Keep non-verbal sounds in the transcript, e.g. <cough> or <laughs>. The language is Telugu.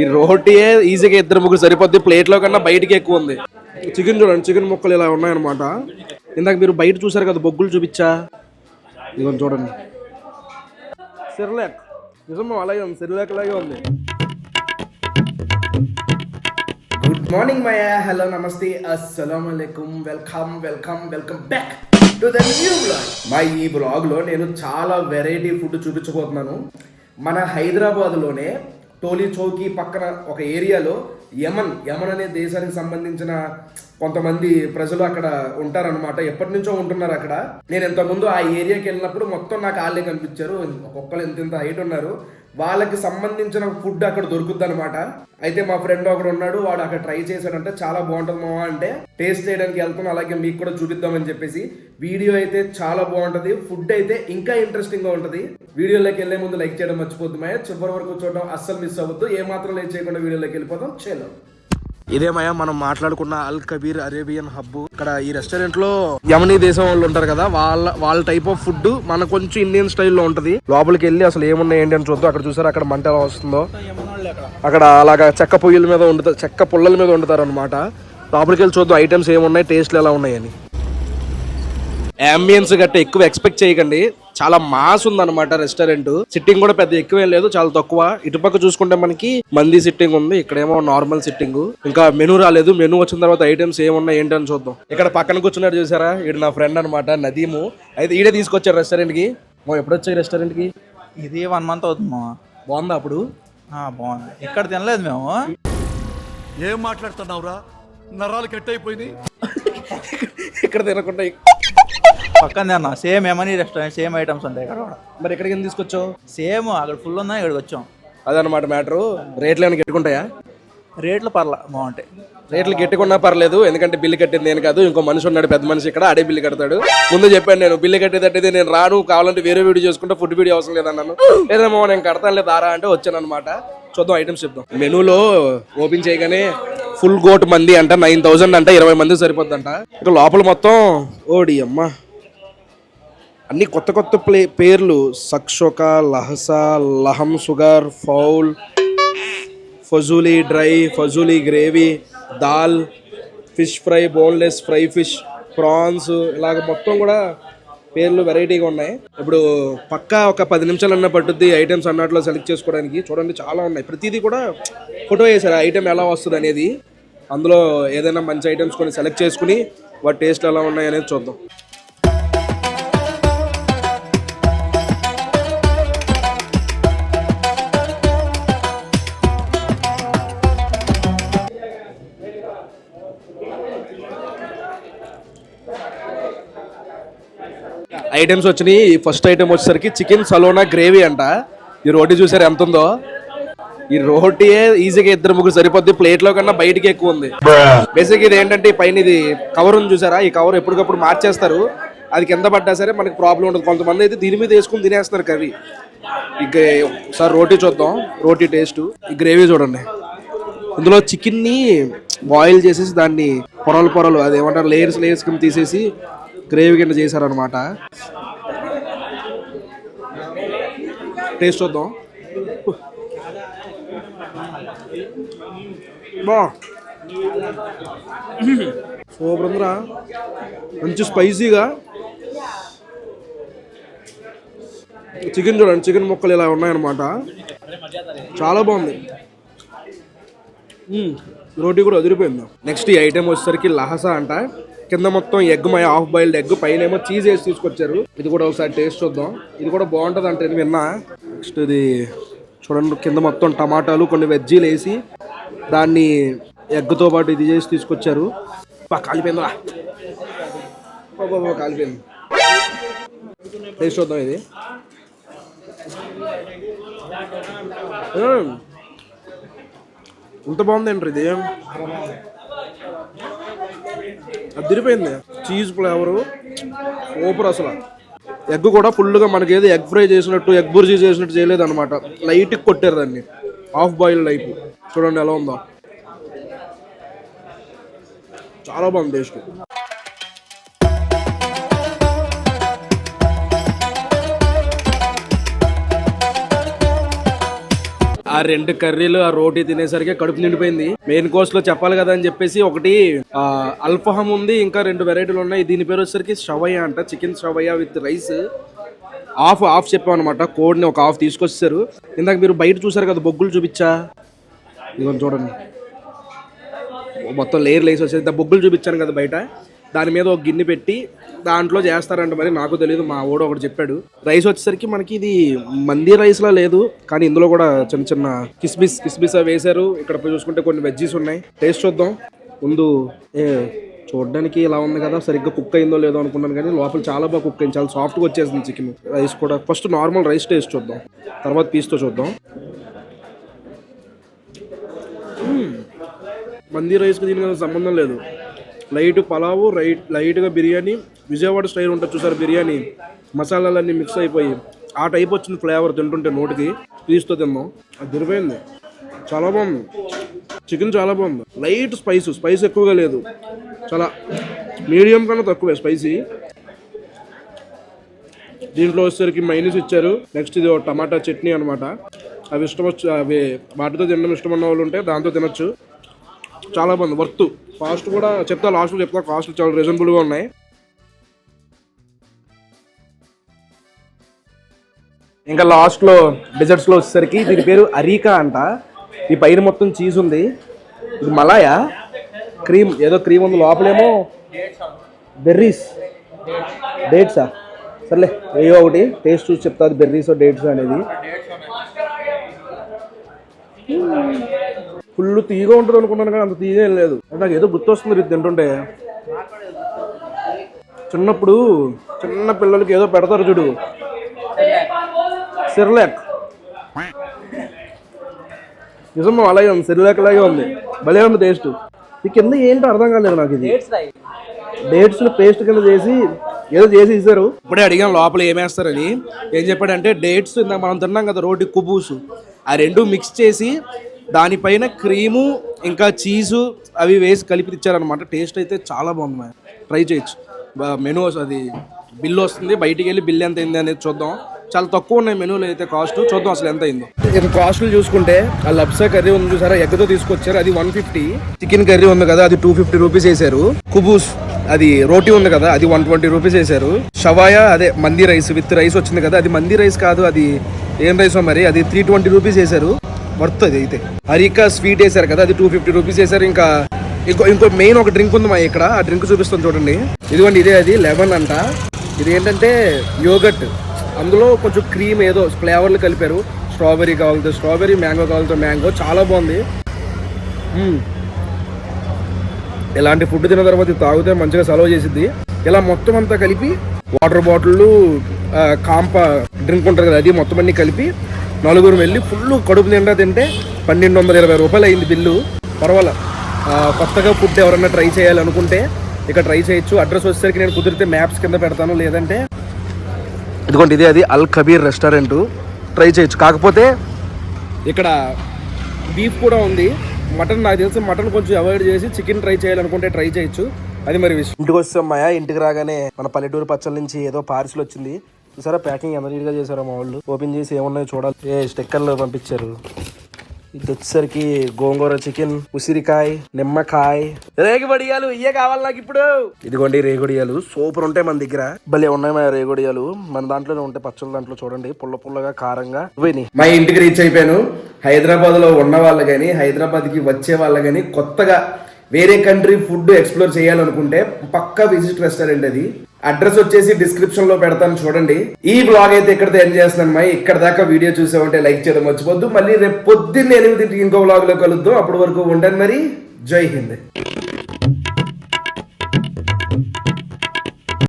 ఈ రోటీయే ఈజీగా ఇద్దరు ముగ్గురు సరిపోద్ది. ప్లేట్లో కన్నా బయటికి ఎక్కువ ఉంది. చికెన్ చూడండి చికెన్ ముక్కలు ఇలా ఉన్నాయన్నమాట. ఇందాక మీరు బయట చూసారు కదా బొగ్గులు చూపించా. ఇదిగోండి చూడండి. సిర్లాక్. నిజం అలాగే ఉంది సిర్లాక్ లాగే ఉంది. గుడ్ మార్నింగ్ మయా హలో నమస్తే అస్సలం అలైకుమ్ welcome welcome welcome back to the new blog మా ఈ బ్లాగ్లో నేను చాలా వెరైటీ ఫుడ్ చూపించబోతున్నాను. మన హైదరాబాద్లోనే టోలీ చౌకీ పక్కన ఒక ఏరియాలో యమన్ యమన్ అనే దేశానికి సంబంధించిన కొంతమంది ప్రజలు అక్కడ ఉంటారనమాట ఎప్పటి నుంచో ఉంటున్నారు అక్కడ. నేను ఇంతకుముందు ఆ ఏరియాకి వెళ్ళినప్పుడు మొత్తం నాకు వాళ్ళే కనిపించారు. ఒక్కొక్కరు ఎంత ఇంత హైట్ ఉన్నారు. వాళ్ళకి సంబంధించిన ఫుడ్ అక్కడ దొరుకుద్ది అనమాట అయితే మా ఫ్రెండ్ ఒకడు ఉన్నాడు వాడు అక్కడ ట్రై చేశాడంటే చాలా బాగుంటుంది మావా అంటే టేస్ట్ చేయడానికి వెళ్తాను అలాగే మీకు కూడా చూపిద్దామని చెప్పేసి. వీడియో అయితే చాలా బాగుంటది ఫుడ్ అయితే ఇంకా ఇంట్రెస్టింగ్గా ఉంటుంది. వీడియోలోకి వెళ్ళే ముందు లైక్ చేయడం మర్చిపోద్దు మాయ. చివరి వరకు చూడడం అస్సలు మిస్ అవ్వద్దు ఏ మాత్రం లైక్ చేయకుండా వీడియోలోకి వెళ్ళిపోతాం చేలో ఇదేమయ్యా మనం మాట్లాడుకున్న అల్ కబీర్ అరేబియన్ హబ్. ఇక్కడ ఈ రెస్టారెంట్లో యమనీ దేశం వాళ్ళు ఉంటారు కదా వాళ్ళ వాళ్ళ టైప్ ఆఫ్ ఫుడ్ మన కొంచెం ఇండియన్ స్టైల్లో ఉంటది. లోపలికి వెళ్ళి అసలు ఏమున్నాయి ఏంటి అని చూద్దాం. అక్కడ చూసారు అక్కడ మంట ఎలా వస్తుందో? అక్కడ అలాగా చెక్క పొయ్యిల మీద వండుతారు చెక్క పుల్లల మీద వండుతారు అనమాట లోపలికి వెళ్ళి చూద్దాం ఐటమ్స్ ఏమున్నాయి టేస్ట్లు ఎలా ఉన్నాయని. అంబియన్స్ గట్ట ఎక్కువ ఎక్స్పెక్ట్ చేయకండి. చాలా మాస్ ఉందన్నమాట రెస్టారెంట్. సిట్టింగ్ కూడా పెద్ద ఎక్కువేం లేదు చాలా తక్కువ. ఇటుపక్క చూసుకుంటే మనకి మంది సిట్టింగ్ ఉంది ఇక్కడేమో నార్మల్ సిట్టింగ్ ఇంకా మెనూ రాలేదు మెనూ వచ్చిన తర్వాత ఐటమ్స్ ఏమున్నాయి ఏంటి అని చూద్దాం. ఇక్కడ పక్కన కూర్చున్నాడు చూసారా? ఈడు నా ఫ్రెండ్ అనమాట నదీము. అయితే ఈడే తీసుకొచ్చారు రెస్టారెంట్కి మా ఎప్పుడు వచ్చాయి రెస్టారెంట్కి ఇది వన్ మంత్ అవుతుంది మామ. బాగుందా అప్పుడు? ఆ, బాగుంది. ఇక్కడ తినలేదు మేము. ఏం మాట్లాడుతున్నావురా? నరాలు కట్ అయిపోయినాయి <laughs> ఇక్కడ తినకుండా పక్కన తిన్నా సేమ్ ఏమని రెస్టారెంట్ సేమ్ ఐటమ్స్ ఉంటాయి ఇక్కడ కూడా. మరి ఎక్కడికి ఎందుకు తీసుకొచ్చావు? సేమ్ అక్కడ ఫుల్ ఉందని ఇక్కడికి వచ్చాం. అదనమాట మ్యాటరు రేట్లు ఏమైనా గట్టుకుంటాయా రేట్లు పర్లా బాగుంటాయి. రేట్లు గట్టుకున్నా పర్లేదు ఎందుకంటే బిల్లు కట్టింది నేను కాదు ఇంకో మనిషి ఉన్నాడు పెద్ద మనిషి ఇక్కడ అడే బిల్లు కడతాడు. ముందు చెప్పాను నేను బిల్లు కట్టేదట్టయితే నేను రాను కావాలంటే వేరే వీడియో చేసుకుంటే ఫుడ్ వీడియో అవసరం లేదన్నాను లేదేమో నేను కడతాను లేదు ఆరా అంటే వచ్చాను అనమాట చూద్దాం ఐటమ్స్ చెప్దాం. మెనూలో ఓపెన్ చేయగానే ఫుల్ గోట్ మంది అంట నైన్ థౌసండ్ అంట ఇరవై మంది సరిపోద్దంట. ఇక లోపల మొత్తం ఓడి అమ్మ. అన్ని కొత్త కొత్త ప్లే పేర్లు. సక్షోక లహసా లహం సుగర్ ఫౌల్ ఫజూలీ డ్రై ఫజూలీ gravy dal fish fry boneless fry fish prawns ఇలాగ మొత్తం కూడా పేర్లు వెరైటీగా ఉన్నాయి. ఇప్పుడు పక్కా ఒక పది నిమిషాలు అన్న పట్టుద్ది ఐటమ్స్ అన్నట్లో సెలెక్ట్ చేసుకోవడానికి. చూడండి చాలా ఉన్నాయి. ప్రతిదీ కూడా ఫోటో వేసారు ఐటమ్ ఎలా వస్తుంది అనేది. అందులో ఏదైనా మంచి ఐటమ్స్ కొన్ని సెలెక్ట్ చేసుకుని వాటి టేస్ట్ ఎలా ఉన్నాయి అనేది చూద్దాం. ఐటమ్స్ వచ్చినాయి. ఫస్ట్ ఐటమ్ వచ్చేసరికి చికెన్ సలోనా గ్రేవీ అంట. ఈ రోటీ చూసారు ఎంత ఉందో? ఈ రోటీయే ఈజీగా ఇద్దరు ముగ్గురు సరిపోద్ది. ప్లేట్లో కన్నా బయటికి ఎక్కువ ఉంది. బేసిక్ ఇది ఏంటంటే పైన ఇది కవర్ ఉంది చూసారా? ఈ కవర్ ఎప్పటికప్పుడు మార్చేస్తారు. అది కింద పడ్డా సరే మనకి ప్రాబ్లం ఉండదు. కొంతమంది అయితే దీని మీద వేసుకుని తినేస్తారు కర్రీ. ఇక ఒకసారి రోటీ చూద్దాం. రోటీ టేస్ట్ ఈ గ్రేవీ చూడండి. ఇందులో చికెన్ని బాయిల్ చేసేసి దాన్ని పొరలు పొరలు అదేమంటారు లేయర్స్ లేయర్స్ కింద తీసేసి గ్రేవీ కింద చేశారనమాట టేస్ట్ చూద్దాం. బా. సూపర్ ఉందిరా మంచి స్పైసీగా. చికెన్ చూడండి చికెన్ ముక్కలు ఇలా ఉన్నాయన్నమాట. చాలా బాగుంది. రోటీ కూడా వదిలిపోయింది నెక్స్ట్ ఈ ఐటెం వచ్చేసరికి లహసా అంట. కింద మొత్తం ఎగ్ మై హాఫ్ బాయిల్డ్ ఎగ్ పైన ఏమో చీజ్ వేసి తీసుకొచ్చారు. ఇది కూడా ఒకసారి టేస్ట్ చూద్దాం. ఇది కూడా బాగుంటుంది అంటే విన్నా. నెక్స్ట్ ఇది చూడండి కింద మొత్తం టమాటాలు కొన్ని వెజ్జీలు వేసి దాన్ని ఎగ్తో పాటు ఇది చేసి తీసుకొచ్చారు. కాలిపోయిందా కాలిపోయింది. టేస్ట్ చూద్దాం ఇది. ఎంత ఇంత బాగుందండి ఇది? అదిరిపోయింది చీజ్ ఫ్లేవరు సూపర్ అసలు. ఎగ్ కూడా ఫుల్గా మనకి ఏదో ఎగ్ ఫ్రై చేసినట్టు ఎగ్ బుర్జీ చేసినట్టు చేయలేదు అనమాట లైట్కి కొట్టారు దాన్ని. హాఫ్ బాయిల్ టైప్ చూడండి ఎలా ఉందో. చాలా బాగుంది టేస్ట్ ఆ రెండు కర్రీలు ఆ రోటీ తినేసరికి కడుపు నిండిపోయింది. మెయిన్ కోర్స్లో చెప్పాలి కదా అని చెప్పేసి ఒకటి అల్పహం అల్ఫహం ఉంది ఇంకా రెండు వెరైటీలు ఉన్నాయి. దీని పేరు వచ్చేసరికి షవయ్య అంట చికెన్ షవయ్య విత్ రైస్. హాఫ్ హాఫ్ చెప్పాం అనమాట కోడ్ని ఒక హాఫ్ తీసుకొచ్చారు ఇందాక మీరు బయట చూసారు కదా బొగ్గులు చూపించా? ఇదిగోండి చూడండి. మొత్తం లేయర్ లేసి వచ్చేది దా బొగ్గులు చూపించాను కదా బయట. దాని మీద ఒక గిన్నె పెట్టి దాంట్లో చేస్తారంట మరి. నాకు తెలియదు మా ఓడు ఒకటి చెప్పాడు. రైస్ వచ్చేసరికి మనకి ఇది మంది రైస్లా లేదు కానీ ఇందులో కూడా చిన్న చిన్న కిస్మిస్ కిస్మిస్ అవి వేశారు. ఇక్కడ పోయి చూసుకుంటే కొన్ని వెజ్జీస్ ఉన్నాయి. టేస్ట్ చూద్దాం. ముందు ఏ చూడడానికి ఇలా ఉంది కదా సరిగ్గా కుక్ అయిందో లేదో అనుకున్నాను కానీ లోపల చాలా బాగా కుక్ అయింది. చాలా సాఫ్ట్గా వచ్చేసింది చికెన్. రైస్ కూడా ఫస్ట్ నార్మల్ రైస్ టేస్ట్ చూద్దాం. తర్వాత పీస్తో చూద్దాం. మంది రైస్కి దీనికి సంబంధం లేదు. లైట్ పలావు రైట్ లైట్గా బిర్యానీ విజయవాడ స్టైల్ ఉంటుంది చూసారు బిర్యానీ. మసాలాలన్నీ మిక్స్ అయిపోయి ఆ టైప్ వచ్చిన ఫ్లేవర్ తింటుంటే నోటికి పీస్తో తిన్నాం. అది తిరిపోయింది చాలా బాగుంది. చికెన్ చాలా బాగుంది. లైట్ స్పైస్ స్పైస్ ఎక్కువగా లేదు. చాలా మీడియం కన్నా తక్కువే స్పైసీ దీంట్లో వచ్చేసరికి మైనస్ ఇచ్చారు. నెక్స్ట్ ఇది టమాటా చట్నీ అనమాట అవి ఇష్టం వచ్చి అవి వాటితో తినడం ఇష్టం ఉన్న వాళ్ళు ఉంటే దాంతో తినొచ్చు. చాలా బాగుంది వర్త్. కాస్ట్ కూడా చెప్తా లాస్ట్లో చెప్తా కాస్ట్ చాలా రీజనబుల్గా ఉన్నాయి. ఇంకా లాస్ట్లో డెజర్ట్స్లో వచ్చేసరికి దీని పేరు అరీకా అంట. ఈ పైన మొత్తం చీజ్ ఉంది. ఇది మలాయా? క్రీమ్ ఏదో క్రీమ్ ఉంది లోపలేమో. బెర్రీస్ డేట్సా సర్లే ఏయో ఒకటి. టేస్ట్ చూసి చెప్తా బెర్రీస్ డేట్స్ అనేది. ఫుల్ తీగా ఉంటుంది అనుకున్నాను కానీ అంత తీగా లేదు. నాకు ఏదో గుర్తొస్తుంది ఇది తింటుంటే. చిన్నప్పుడు చిన్న పిల్లలకి ఏదో పెడతారు చూడు. సిర్లాక్. నిజం అలాగే ఉంది. సిర్లాక్ లాగే ఉంది. భలే ఉంది టేస్ట్ ఈ కింద ఏంటో అర్థం కాలేదు నాకు ఇది. డేట్స్ పేస్ట్ కింద చేసి ఏదో చేసి ఇస్తారు ఇప్పుడే అడిగాం లోపల ఏమేస్తారని ఏం చెప్పాడంటే డేట్స్ ఇందాక మనం తిన్నాం కదా రోటి కుబూసు. ఆ రెండు మిక్స్ చేసి దానిపైన క్రీము ఇంకా చీజు అవి వేసి కలిపి ఇచ్చారనమాట టేస్ట్ అయితే చాలా బాగుంది ట్రై చేయొచ్చు. మెనూ అది బిల్లు వస్తుంది. బయటికి వెళ్ళి బిల్ ఎంత అయింది అనేది చూద్దాం. చాలా తక్కువ ఉన్నాయి మెనూలు అయితే కాస్ట్. చూద్దాం అసలు ఎంత అయిందో. ఇక్కడ కాస్ట్లు చూసుకుంటే ఆ లబ్సా కర్రీ ఉంది చూసారా? ఎగ్గతో తీసుకొచ్చారు. అది వన్ ఫిఫ్టీ. చికెన్ కర్రీ ఉంది కదా అది టూ ఫిఫ్టీ రూపీస్ వేసారు. కుబూస్ అది రోటీ ఉంది కదా అది వన్ ట్వంటీ రూపీస్ వేసారు. షవాయా అదే మంది రైస్ విత్ రైస్ వచ్చింది కదా అది మంది రైస్ కాదు అది ఏం రైస్ మరి అది త్రీ ట్వంటీ రూపీస్ వేసారు. వర్త్ అది అయితే హరికా స్వీట్ వేసారు కదా అది టూ ఫిఫ్టీ రూపీస్ వేసారు ఇంకా. ఇంకో ఇంకో మెయిన్ ఒక డ్రింక్ ఉంది మా ఇక్కడ ఆ డ్రింక్ చూపిస్తాను చూడండి. ఇదిగోండి ఇదే అది లెమన్ అంట. ఇది ఏంటంటే యోగట్ అందులో కొంచెం క్రీమ్ ఏదో ఫ్లేవర్లు కలిపారు. స్ట్రాబెరీ కావాలతో స్ట్రాబెరీ మ్యాంగో కావాలతో మ్యాంగో చాలా బాగుంది. Hmm. ఇలాంటి ఫుడ్ తిన్న తర్వాత ఇది తాగితే మంచిగా సెలవు చేసిద్ది. ఇలా మొత్తం అంతా కలిపి వాటర్ బాటిళ్ళు కాంప డ్రింక్ ఉంటుంది కదా అది మొత్తం అన్ని కలిపి నలుగురు వెళ్ళి ఫుల్ కడుపు నిండా తింటే పన్నెండు వందల ఇరవై రూపాయలు అయింది బిల్లు. పర్వాలే. కొత్తగా ఫుడ్ ఎవరన్నా ట్రై చేయాలనుకుంటే ఇక్కడ ట్రై చేయొచ్చు. అడ్రస్ వచ్చేసరికి నేను కుదిరితే మ్యాప్స్ కింద పెడతాను. లేదంటే ఇదిగోండి ఇదే అది అల్ కబీర్ రెస్టారెంట్. ట్రై చేయొచ్చు. కాకపోతే ఇక్కడ బీఫ్ కూడా ఉంది. మటన్ నాకు తెలిసి. మటన్ కొంచెం అవాయిడ్ చేసి చికెన్ ట్రై చేయాలనుకుంటే ట్రై చేయొచ్చు. అది మరి విషయం. ఇంటికి వస్తాం మాయా ఇంటికి రాగానే మన పల్లెటూరు పచ్చల నుంచి ఏదో పార్సిల్ వచ్చింది. సరే ప్యాకింగ్ ఎంత నీట్గా చేశారో మా వాళ్ళు. ఓపెన్ చేసి ఏమున్నాయో చూడాలి. ఏ స్టిక్కర్లు పంపించారు. ఇది వచ్చేసరికి గోంగూర చికెన్ ఉసిరికాయ నిమ్మకాయ. రేగుబడియాలు ఇయ్యే కావాలి నాకు ఇప్పుడు. ఇదిగోండి రేగుడియాలు సూపర్ ఉంటాయి మన దగ్గర. భలే ఉన్నాయి మా రేగుడియాలు మన దాంట్లోనే ఉంటాయి పచ్చళ్ళ దాంట్లో చూడండి. పుల్ల పుల్లగా కారంగా. పోయినాయి మా ఇంటికి రీచ్ అయిపోయాను. హైదరాబాద్లో ఉన్న వాళ్ళు కానీ హైదరాబాద్కి వచ్చే వాళ్ళు కానీ కొత్తగా వేరే కంట్రీ ఫుడ్ ఎక్స్ప్లోర్ చేయాలనుకుంటే పక్కా విజిట్ రెస్టారెంట్ అది. అడ్రస్ వచ్చేసి డిస్క్రిప్షన్లో పెడతాను చూడండి. ఈ బ్లాగ్ అయితే ఇక్కడితో ఎండ్ చేస్తున్నాను మై. ఇక్కడ దాకా వీడియో చూసామంటే లైక్ చేయడం మర్చిపోద్దు మళ్ళీ రేపు పొద్దున్న ఎనిమిదింటికి ఇంకో బ్లాగ్లో కలుద్దాం. అప్పటి వరకు ఉండండి మరి. జై హింద్.